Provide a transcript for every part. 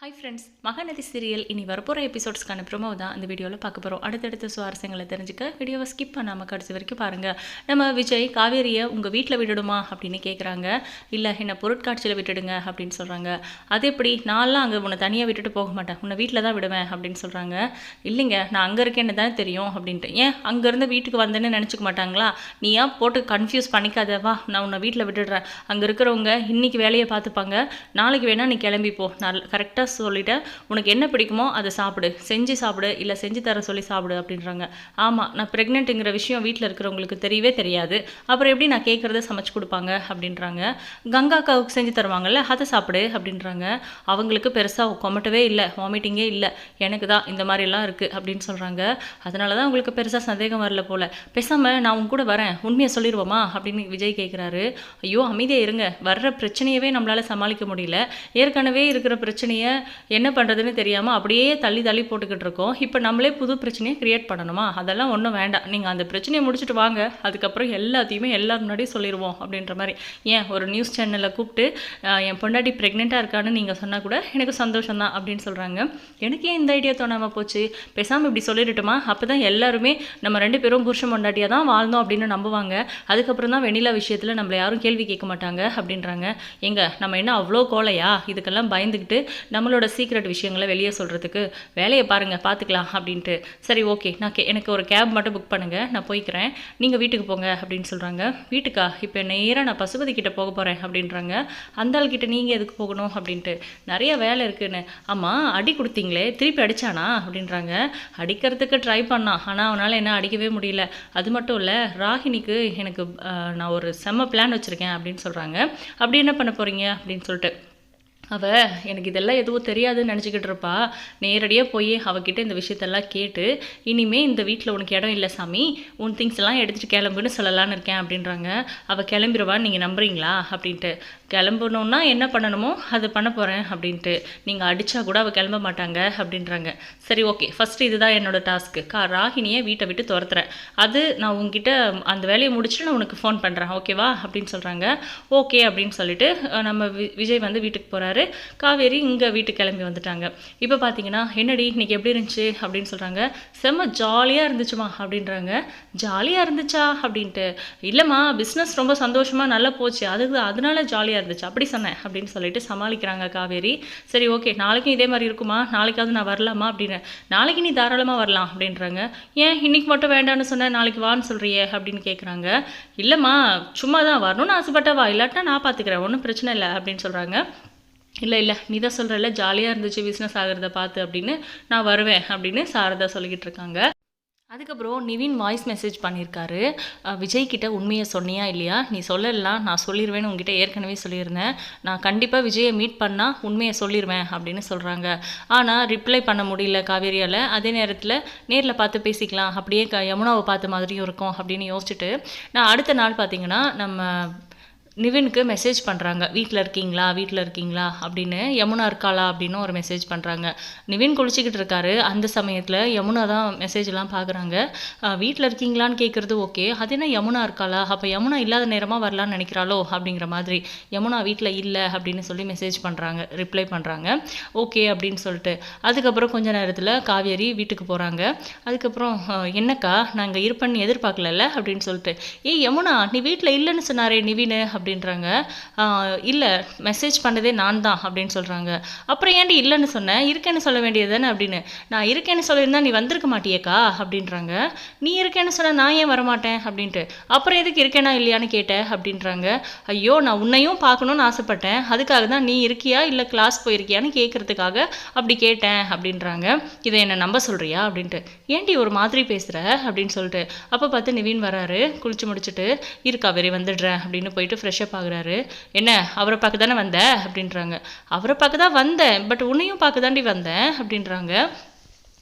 Hi friends Mahanadi serial இனி வரப்போகிற எபிசோட்ஸ்க்கான promo தான் இந்த வீடியோவில் பார்க்க போகிறோம் அடுத்தடுத்த சுவாரஸ்யங்களை தெரிஞ்சுக்க வீடியோவை ஸ்கிப் பண்ணாமல் கடைசி வரைக்கும் பாருங்கள் நம்ம விஜய் காவேரியை உங்கள் வீட்டில் விட்டுடுமா அப்படின்னு கேட்குறாங்க இல்லை என்னை பொருட்காட்சியில் விட்டுடுங்க அப்படின்னு சொல்கிறாங்க அது எப்படி? நான்லாம் அங்கே உன்னை தனியாக விட்டுட்டு போக மாட்டேன். உன்னை வீட்டில் தான் விடுவேன் அப்படின்னு சொல்கிறாங்க இல்லைங்க நான் அங்கே இருக்கேன்னு தானே தெரியும் அப்படின்ட்டு. ஏன்? அங்கேருந்து வீட்டுக்கு வந்தேன்னு நினச்சிக்க மாட்டாங்களா? நீ ஏன் போட்டு கன்ஃபியூஸ் பண்ணிக்காத? வா நான் உன்னை வீட்டில் விட்டுடுறேன். அங்கே இருக்கிறவங்க இன்னைக்கு வேலையை பார்த்துப்பாங்க. நாளைக்கு வேணால் நீ கிளம்பி நான் கரெக்டாக சொல்லிட்டேன் உனக்கு என்ன பிடிக்குமோ அதை சாப்பிடு. செஞ்சு சாப்பிடு இல்லை செஞ்சு தர சொல்லி சாப்பிடு அப்படின்றாங்க. ஆமாம் நான் ப்ரெக்னெண்ட்டுங்கிற விஷயம் வீட்டில் இருக்கிறவங்களுக்கு தெரியவே தெரியாது. அப்புறம் எப்படி நான் கேட்குறத சமைச்சு கொடுப்பாங்க? அப்படின்றாங்க. கங்காக்காவுக்கு செஞ்சு தருவாங்கல்ல அதை சாப்பிடு அப்படின்றாங்க. அவங்களுக்கு பெருசாக கொமட்டவே இல்லை வாமிட்டிங்கே இல்லை. எனக்கு தான் இந்த மாதிரிலாம் இருக்குது அப்படின்னு சொல்கிறாங்க அதனால தான் உங்களுக்கு பெருசாக சந்தேகம் வரல போல். பேசாமல் நான் உங்க கூட வரேன் உண்மையை சொல்லிடுவோமா அப்படின்னு விஜய் கேட்குறாரு ஐயோ அமைதியாக இருங்க. வர்ற பிரச்சனையவே நம்மளால் சமாளிக்க முடியல. ஏற்கனவே இருக்கிற பிரச்சனையை என்ன பண்ணுறதுன்னு தெரியாமல் அப்படியே தள்ளி தள்ளி போட்டுக்கிட்டு இருக்கோம். இப்போ நம்மளே புது பிரச்சனையை க்ரியேட் பண்ணணுமா? அதெல்லாம் ஒன்றும் வேண்டாம். நீங்கள் அந்த பிரச்சனையை முடிச்சுட்டு வாங்க. அதுக்கப்புறம் எல்லாத்தையுமே எல்லாரும் முன்னாடியும் சொல்லிடுவோம் அப்படின்ற மாதிரி. ஏன்? ஒரு நியூஸ் சேனலில் கூப்பிட்டு என் பொண்டாட்டி ப்ரெக்னெண்ட்டாக இருக்கான்னு நீங்கள் சொன்னால் கூட எனக்கு சந்தோஷம் தான் அப்படின்னு சொல்கிறாங்க எனக்கு ஏன் இந்த ஐடியா தோணாமல் போச்சு. பேசாமல் இப்படி சொல்லிடட்டுமா? அப்போ தான் எல்லாருமே நம்ம ரெண்டு பேரும் புருஷன் பொண்டாட்டியாக தான் வாழ்ந்தோம் அப்படின்னு நம்புவாங்க. அதுக்கப்புறம் தான் வெண்ணிலா விஷயத்தில் நம்மளை யாரும் கேள்வி கேட்க மாட்டாங்க அப்படின்றாங்க. எங்க நம்ம என்ன அவ்வளோ கோலையா? இதுக்கெல்லாம் பயந்துக்கிட்டு நம்ம நம்மளோட சீக்ரெட் விஷயங்களை வெளியே சொல்கிறதுக்கு வேலையை பாருங்கள் பார்த்துக்கலாம் அப்படின்ட்டு. சரி ஓகே. நான் கே எனக்கு ஒரு கேப் மட்டும் புக் பண்ணுங்கள் நான் போய்க்கிறேன். நீங்கள் வீட்டுக்கு போங்க அப்படின்னு சொல்கிறாங்க வீட்டுக்கா? இப்போ நேராக நான் பசுபதி கிட்ட போக போகிறேன் அப்படின்றாங்க. அந்த ஆள்கிட்ட நீங்கள் எதுக்கு போகணும்? அப்படின்ட்டு. நிறைய வேலை இருக்குன்னு. ஆமாம் அடி கொடுத்தீங்களே திருப்பி அடிச்சானா? அப்படின்றாங்க. அடிக்கிறதுக்கு ட்ரை பண்ணான். ஆனால் அவனால் என்ன அடிக்கவே முடியல. அது மட்டும் இல்லை ராகினிக்கு எனக்கு நான் ஒரு செம்ம பிளான் வச்சுருக்கேன் அப்படின்னு சொல்கிறாங்க அப்படி என்ன பண்ண போகிறீங்க அப்படின்னு சொல்லிட்டு. அவள் எனக்கு இதெல்லாம் எதுவும் தெரியாதுன்னு நினச்சிக்கிட்டு இருப்பா. நேரடியாக போய் அவகிட்ட இந்த விஷயத்தெல்லாம் கேட்டு இனிமேல் இந்த வீட்டில் உனக்கு இடம் இல்லை சாமி. உன் திங்ஸ் எல்லாம் எடுத்துகிட்டு கிளம்புன்னு சொல்லலான்னு இருக்கேன் அப்படின்றாங்க. அவள் கிளம்பிடுவான்னு நீங்கள் நம்புறீங்களா? அப்படின்ட்டு. கிளம்பணுன்னா என்ன பண்ணணுமோ அதை பண்ண போகிறேன் அப்படின்ட்டு. நீங்கள் அடித்தா கூட அவள் கிளம்ப மாட்டாங்க அப்படின்றாங்க. சரி ஓகே ஃபஸ்ட்டு இதுதான் என்னோட டாஸ்க்கு கா ராகினியை வீட்டை விட்டு துரத்துறேன். அது நான் உங்ககிட்ட அந்த வேலையை முடிச்சுட்டு நான் உனக்கு ஃபோன் பண்ணுறேன் ஓகேவா அப்படின்னு சொல்கிறாங்க ஓகே அப்படின்னு சொல்லிட்டு நம்ம வி- விஜய் வந்து வீட்டுக்கு போகிறாரு காவேரி இங்கே வீட்டுக்கு கிளம்பி வந்துட்டாங்க. இப்போ பார்த்தீங்கன்னா என்னடி இன்னைக்கு எப்படி இருந்துச்சு? அப்படின்னு சொல்கிறாங்க செம்ம ஜாலியாக இருந்துச்சுமா? அப்படின்றாங்க. ஜாலியாக இருந்துச்சா? அப்படின்ட்டு. இல்லைம்மா பிஸ்னஸ் ரொம்ப சந்தோஷமாக நல்லா போச்சு. அதுக்கு அதனால ஜாலியாக இருந்துச்சு. அப்படி சொன்னேன். அப்படின்னு சொல்லிட்டு சமாளிக்கிறாங்க காவேரி. சரி ஓகே. நாளைக்கும் இதே மாதிரி இருக்குமா? நாளைக்காவது நான் வரலாமா? அப்படின்னு. நாளைக்கு நீ தாராளமாக வரலாம் அப்படின்றாங்க. ஏன்? இன்னைக்கு மட்டும் வேண்டாம்னு சொன்னேன் நாளைக்கு வான்னு சொல்கிறியே அப்படின்னு கேட்குறாங்க இல்லைம்மா சும்மா தான் வரணும்னு ஆசைப்பட்டா வா இல்லாட்டா நான் பார்த்துக்கிறேன் ஒன்றும் பிரச்சனை இல்லை அப்படின்னு சொல்கிறாங்க இல்லை இல்லை. நீ தான் சொல்கிறல்ல ஜாலியாக இருந்துச்சு பிஸ்னஸ் ஆகிறத பார்த்து அப்படின்னு நான் வருவேன் அப்படின்னு சாரதா சொல்லிக்கிட்டு இருக்காங்க. அதுக்கப்புறம் நிவின் வாய்ஸ் மெசேஜ் பண்ணியிருக்காரு விஜய்கிட்ட விஜய் உண்மையை சொன்னியா இல்லையா? நீ சொல்லலாம் நான் சொல்லிடுவேன்னு உங்ககிட்ட ஏற்கனவே சொல்லியிருந்தேன். நான் கண்டிப்பாக விஜயை மீட் பண்ணால் உண்மையை சொல்லிடுவேன் அப்படின்னு சொல்கிறாங்க ஆனால் ரிப்ளை பண்ண முடியல காவேரியால். அதே நேரத்தில் நேரில் பார்த்து பேசிக்கலாம். அப்படியே க யமுனாவை பார்த்த மாதிரியும் இருக்கும் அப்படின்னு யோசிச்சுட்டு. நான் அடுத்த நாள் பார்த்தீங்கன்னா நம்ம நிவினுக்கு மெசேஜ் பண்ணுறாங்க வீட்டில் இருக்கீங்களா? வீட்டில் இருக்கீங்களா? அப்படின்னு யமுனா இருக்காளா? அப்படின்னு ஒரு மெசேஜ் பண்ணுறாங்க நிவின் குளிச்சுக்கிட்டு இருக்காரு. அந்த சமயத்தில் யமுனா தான் மெசேஜ்லாம் பார்க்குறாங்க வீட்டில் இருக்கீங்களான்னு கேட்குறது ஓகே அது என்ன யமுனா இருக்காளா? அப்போ யமுனா இல்லாத நேரமாக வரலான்னு நினைக்கிறாளோ? அப்படிங்கிற மாதிரி யமுனா வீட்டில் இல்லை அப்படின்னு சொல்லி மெசேஜ் பண்ணுறாங்க ரிப்ளை பண்ணுறாங்க ஓகே அப்படின்னு சொல்லிட்டு. அதுக்கப்புறம் கொஞ்ச நேரத்தில் காவேரி வீட்டுக்கு போகிறாங்க அதுக்கப்புறம் என்னக்கா? நாங்கள் இருப்பேன்னு எதிர்பார்க்கலல்ல? அப்படின்னு சொல்லிட்டு. ஏய் யமுனா நீ வீட்டில் இல்லைன்னு சொன்னாரே நிவின் அப்படின்றாங்க. இல்லை மெசேஜ் பண்ணதே நான் தான் அப்படின்னு சொல்கிறாங்க அப்புறம் ஏன்டி இல்லைன்னு சொன்னேன் இருக்கேன்னு சொல்ல வேண்டியது தானே? அப்படின்னு. நான் இருக்கேன்னு சொல்லியிருந்தா நீ வந்திருக்க மாட்டியேக்கா? அப்படின்றாங்க. நீ இருக்கேன்னு சொன்ன நான் ஏன் வரமாட்டேன்? அப்படின்ட்டு. அப்புறம் எதுக்கு இருக்கேனா இல்லையான்னு கேட்டேன் அப்படின்றாங்க. ஐயோ நான் உன்னையும் பார்க்கணுன்னு ஆசைப்பட்டேன். அதுக்காக தான் நீ இருக்கியா? இல்லை கிளாஸ் போயிருக்கியான்னு கேட்குறதுக்காக அப்படி கேட்டேன் அப்படின்றாங்க. இதை என்னை நம்ப சொல்கிறியா அப்படின்ட்டு. ஏன்டி ஒரு மாதிரி பேசுகிற அப்படின்னு சொல்லிட்டு. அப்போ பார்த்து நிவின் வராரு குளிச்சு முடிச்சுட்டு இருக்கா வெறி வந்துடுறேன் அப்படின்னு போயிட்டு ஃப்ரெஷ்அப் ஆகுறாரு. என்ன? அவரை பார்க்க தானே வந்த? அப்படின்றாங்க. அவரை பார்க்க தான் வந்தேன் பட் உன்னையும் பார்க்க தாண்டி வந்தேன் அப்படின்றாங்க.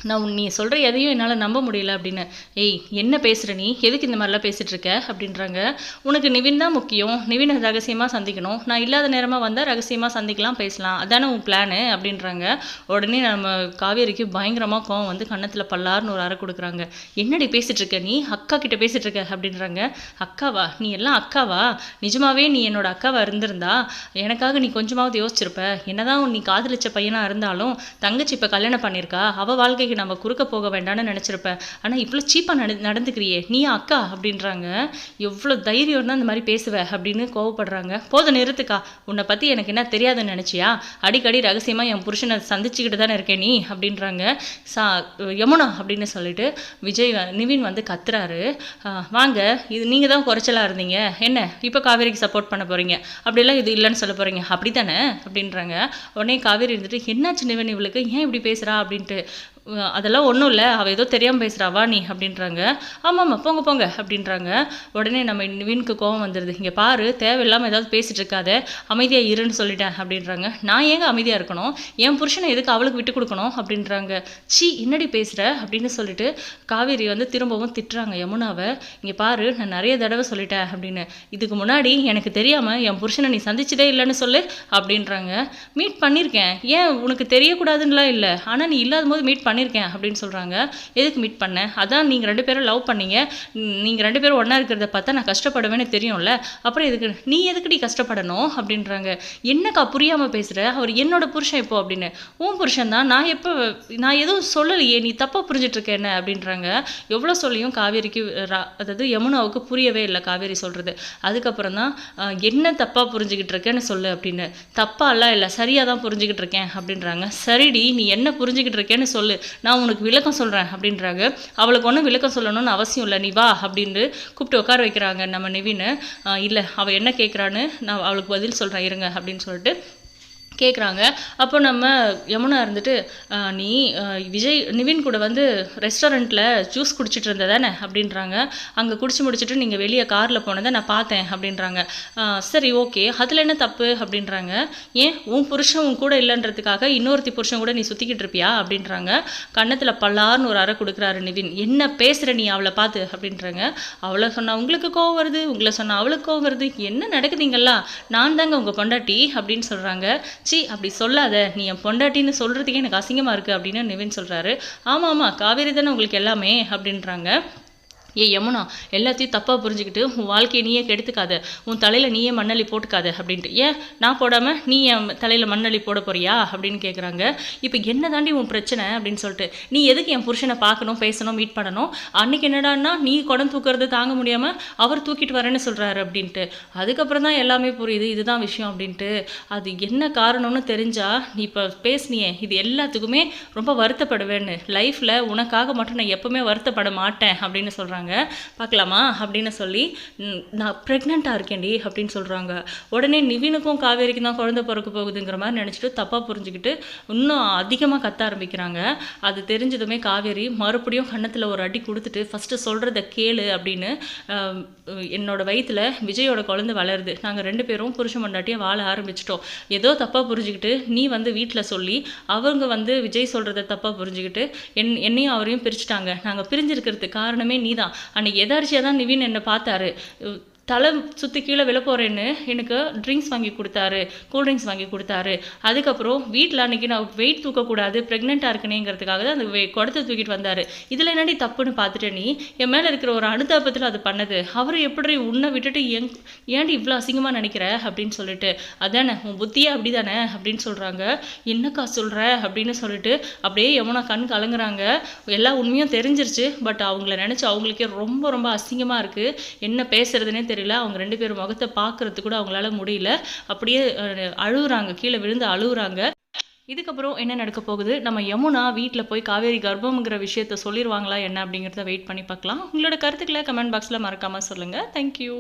நான் உன் நீ சொல்கிற எதையும் என்னால் நம்ப முடியல அப்படின்னு. ஏய் என்ன பேசுகிற நீ? எதுக்கு இந்த மாதிரிலாம் பேசிகிட்டு இருக்க? அப்படின்றாங்க. உனக்கு நிவின் தான் முக்கியம். நிவினை ரகசியமாக சந்திக்கணும். நான் இல்லாத நேரமாக வந்தால் ரகசியமாக சந்திக்கலாம் பேசலாம். அதானே உன் பிளானு அப்படின்றாங்க. உடனே நம்ம காவேரிக்கு பயங்கரமாக கோவம் வந்து கன்னத்தில் பல்லாருன்னு ஒரு அறை கொடுக்குறாங்க. என்னடி பேசிகிட்டு இருக்க நீ? அக்கா கிட்ட பேசிகிட்டு இருக்க அப்படின்றாங்க. அக்காவா? நீ எல்லாம் அக்காவா? நிஜமாவே நீ என்னோட அக்காவா இருந்திருந்தா? எனக்காக நீ கொஞ்சமாவது யோசிச்சிருப்ப. என்னதான் நீ காதலிச்ச பையனாக இருந்தாலும் தங்கச்சி இப்போ கல்யாணம் பண்ணியிருக்கா? அவள் வாழ்க்கை வாழ்க்கைக்கு நம்ம குறுக்க போக வேண்டாம்னு நினச்சிருப்பேன் ஆனால் இவ்வளோ சீப்பாக நட நடந்துக்கிறியே நீ அக்கா? அப்படின்றாங்க. எவ்வளோ தைரியம் தான் இந்த மாதிரி பேசுவ அப்படின்னு கோவப்படுறாங்க. போதும் நிறுத்துக்கா. உன்னை பற்றி எனக்கு என்ன தெரியாதுன்னு நினச்சியா? அடிக்கடி ரகசியமாக என் புருஷனை சந்திச்சுக்கிட்டு தானே இருக்கேன் நீ? அப்படின்றாங்க. சா யமுனா அப்படின்னு சொல்லிட்டு விஜய் நிவின் வந்து கத்துறாரு. வாங்க. இது நீங்கள் தான் குறைச்சலாக இருந்தீங்க. என்ன? இப்போ காவேரிக்கு சப்போர்ட் பண்ண போகிறீங்க அப்படிலாம் இது இல்லைன்னு சொல்ல போகிறீங்க அப்படி தானே அப்படின்றாங்க. உடனே காவேரி இருந்துட்டு என்னாச்சு நிவன் இவளுக்கு? ஏன் இப்படி பேசுகிறா அப்படின்ட்டு. அதெல்லாம் ஒன்றும் இல்லை. அவள் ஏதோ தெரியாமல் பேசுகிறா வா நீ அப்படின்றாங்க. ஆமாம்மா போங்க போங்க அப்படின்றாங்க. உடனே நம்ம வீணுக்கு கோவம் வந்துடுது இங்கே பாரு தேவையில்லாமல் ஏதாவது பேசிகிட்டு இருக்காத. அமைதியாக இருன்னு சொல்லிட்டேன் அப்படின்றாங்க. நான் ஏங்க அமைதியாக இருக்கணும்? என் புருஷனை எதுக்கு அவளுக்கு விட்டு கொடுக்கணும்? அப்படின்றாங்க. சி என்னடி பேசுகிற அப்படின்னு சொல்லிட்டு காவேரி வந்து திரும்பவும் திட்டுறாங்க யமுனாவை. இங்கே பாரு நான் நிறைய தடவை சொல்லிட்டேன் அப்படின்னு. இதுக்கு முன்னாடி எனக்கு தெரியாமல் என் புருஷனை நீ சந்திச்சதே இல்லைன்னு சொல்லு அப்படின்றாங்க. மீட் பண்ணியிருக்கேன் ஏன் உனக்கு தெரியக்கூடாதுன்னுலாம் இல்லை. ஆனால் நீ இல்லாத போது மீட் பண்ணியிருக்கேன் அப்படின்னு சொல்கிறாங்க எதுக்கு மீட் பண்ணேன் அதான் நீங்கள் ரெண்டு பேரும் லவ் பண்ணீங்க. நீங்கள் ரெண்டு பேரும் ஒன்றா இருக்கிறத பார்த்தா நான் கஷ்டப்படுவேன்னு தெரியும்ல. அப்புறம் எதுக்கு? நீ எதுக்குடி கஷ்டப்படணும்? அப்படின்றாங்க. என்னக்கா புரியாமல் பேசுகிற அவர் என்னோட புருஷன் இப்போ அப்படின்னு. உன் புருஷன் தான். நான் எப்போ நான் எதுவும் சொல்லலையே. நீ தப்பாக புரிஞ்சிட்ருக்க என்ன? அப்படின்றாங்க. எவ்வளோ சொல்லியும் காவேரிக்கு ரா- அதாவது யமுனாவுக்கு புரியவே இல்லை காவேரி சொல்கிறது அதுக்கப்புறம் தான் என்ன தப்பாக புரிஞ்சுக்கிட்டு இருக்கேன்னு சொல்லு அப்படின்னு. தப்பாலாம் இல்லை. சரியாக தான் புரிஞ்சுக்கிட்டு இருக்கேன் அப்படின்றாங்க. சரிடி நீ என்ன புரிஞ்சுக்கிட்டு இருக்கேன்னு சொல்லு. நான் உனக்கு விளக்கம் சொல்கிறேன் அப்படின்றாங்க. அவளுக்கு ஒன்றும் விளக்கம் சொல்லணும்னு அவசியம் இல்லை நீ வா அப்படின்னு கூப்பிட்டு உட்கார வைக்கிறாங்க நம்ம நிவின்னு இல்லை அவள் என்ன கேட்குறான்னு நான் அவளுக்கு பதில் சொல்கிறேன் இருங்க அப்படின்னு சொல்லிட்டு கேட்குறாங்க அப்போ நம்ம யமுனா இருந்துட்டு நீ விஜய் நிவின் கூட வந்து ரெஸ்டாரண்ட்டில் ஜூஸ் குடிச்சிட்டு இருந்த தானே? அப்படின்றாங்க. அங்கே குடிச்சு முடிச்சுட்டு நீங்கள் வெளியே காரில் போனதை நான் பார்த்தேன் அப்படின்றாங்க. சரி ஓகே. அதில் என்ன தப்பு? அப்படின்றாங்க. ஏன்? உன் புருஷன் உன் கூட இல்லைன்றதுக்காக இன்னொருத்தி புருஷன் கூட நீ சுற்றிக்கிட்டு இருப்பியா? அப்படின்றாங்க. கன்னத்தில் பல்லார்னு ஒரு அறை கொடுக்குறாரு நிவின். என்ன பேசுகிற நீ அவளை பார்த்து அப்படின்றாங்க. அவளை சொன்னா உங்களுக்கு கோவம் வருது உங்களை சொன்னால் அவளுக்கு கோவம் வருது. என்ன நடக்குதுங்களா நான் தாங்க உங்கள் பொண்டாட்டி அப்படின்னு சொல்கிறாங்க சி அப்படி சொல்லாத. நீ என் பொண்டாட்டின்னு சொல்கிறதுக்கே எனக்கு அசிங்கமாக இருக்குது அப்படின்னு நிவின் சொல்கிறாரு ஆமாம் ஆமாம் காவேரி தானே உங்களுக்கு எல்லாமே? அப்படின்றாங்க. ஏய் யமுனா எல்லாத்தையும் தப்பாக புரிஞ்சுக்கிட்டு உன் வாழ்க்கையை நீயே கெடுத்துக்காத உன் தலையில் நீயே மண்ணள்ளி போட்டுக்காத அப்படின்ட்டு. ஏன் நான் போடாமல் நீ என் தலையில் மண்ணள்ளி போட போறியா அப்படின்னு கேட்குறாங்க இப்போ என்ன தாண்டி உன் பிரச்சனை அப்படின்னு சொல்லிட்டு நீ எதுக்கு என் புருஷனை பார்க்கணும் பேசணும் மீட் பண்ணணும்? அன்னைக்கு என்னடான்னா நீ குடம் தூக்குறது தாங்க முடியாமல் அவர் தூக்கிட்டு வரேன்னு சொல்கிறாரு அப்படின்ட்டு. அதுக்கப்புறம் தான் எல்லாமே புரியுது இதுதான் விஷயம் அப்படின்ட்டு. அது என்ன காரணம்னு தெரிஞ்சால் நீ இப்போ பேசுனியே இது எல்லாத்துக்குமே ரொம்ப வருத்தப்படுவேன்னு. லைஃப்பில் உனக்காக மட்டும் நான் எப்போவுமே வருத்தப்பட மாட்டேன் அப்படின்னு சொல்கிறாங்க பார்க்கலாமா? அப்படின்னு சொல்லி நான் ப்ரெக்னெண்ட்டாக இருக்கேன்டி அப்படின்னு சொல்கிறாங்க உடனே நிவினுக்கும் காவேரிக்கும் தான் குழந்த பிறக்க போகுதுங்கிற மாதிரி நினச்சிட்டு தப்பாக புரிஞ்சுக்கிட்டு இன்னும் அதிகமாக கத்த ஆரம்பிக்கிறாங்க. அது தெரிஞ்சதுமே காவேரி மறுபடியும் கன்னத்தில் ஒரு அடி கொடுத்துட்டு ஃபஸ்ட்டு சொல்கிறத கேளு அப்படின்னு என்னோடய வயிற்றில் விஜயோட குழந்தை வளருது. நாங்கள் ரெண்டு பேரும் புருஷன் பொண்டாட்டியாக வாழ ஆரம்பிச்சிட்டோம். ஏதோ தப்பாக புரிஞ்சுக்கிட்டு நீ வந்து வீட்டில் சொல்லி அவங்க வந்து விஜய் சொல்கிறத தப்பாக புரிஞ்சுக்கிட்டு என் என்னையும் அவரையும் பிரிச்சுட்டாங்க. நாங்கள் பிரிஞ்சிருக்கிறதுக்கு காரணமே நீ தான் அன்னைக்கு எதார்ச்சியாக தான் நிவின் என்னை பார்த்தாரு. தலை சுற்றி கீழே விழ போகிறேன்னு எனக்கு ட்ரிங்க்ஸ் வாங்கி கொடுத்தாரு. கூல் ட்ரிங்க்ஸ் வாங்கி கொடுத்தாரு. அதுக்கப்புறம் வீட்டில் அன்னைக்கு நான் வெயிட் தூக்கக்கூடாது ப்ரெக்னெண்ட்டாக இருக்கணுங்கிறதுக்காக தான் அந்த வெ- குடத்தை தூக்கிட்டு வந்தார். இதில் என்னடி தப்புன்னு பார்த்துட்டு நீ? என் மேலே இருக்கிற ஒரு அனுதாபத்தில் அது பண்ணது. அவர் எப்படி உன்னை விட்டுட்டு எங் ஏன்டி இவ்வளோ அசிங்கமாக நினைக்கிற? அப்படின்னு சொல்லிட்டு. அதானே உன் புத்தியே அப்படி தானே அப்படின்னு சொல்கிறாங்க என்னக்கா சொல்கிற அப்படின்னு சொல்லிட்டு அப்படியே எவனா கண் கலங்குறாங்க. எல்லா உண்மையும் தெரிஞ்சிருச்சு. பட் அவங்கள நினச்சி அவங்களுக்கே ரொம்ப ரொம்ப அசிங்கமாக இருக்குது என்ன பேசுறதுனே தெரியல. அவங்க ரெண்டு பேரும் முகத்தை பார்க்கறது கூட அவங்களால முடியல. அப்படியே அழுகுறாங்க கீழே விழுந்து அழுகுறாங்க இதுக்கப்புறம் என்ன நடக்க போகுது? நம்ம யமுனா வீட்டில் போய் காவேரி கர்ப்பம்ங்கிற விஷயத்த சொல்லிடுவாங்களா என்ன அப்படிங்கிறத வெயிட் பண்ணி பார்க்கலாம். உங்களோட கருத்துக்களை கமெண்ட் பாக்ஸில் மறக்காமல் சொல்லுங்கள் தேங்க்யூ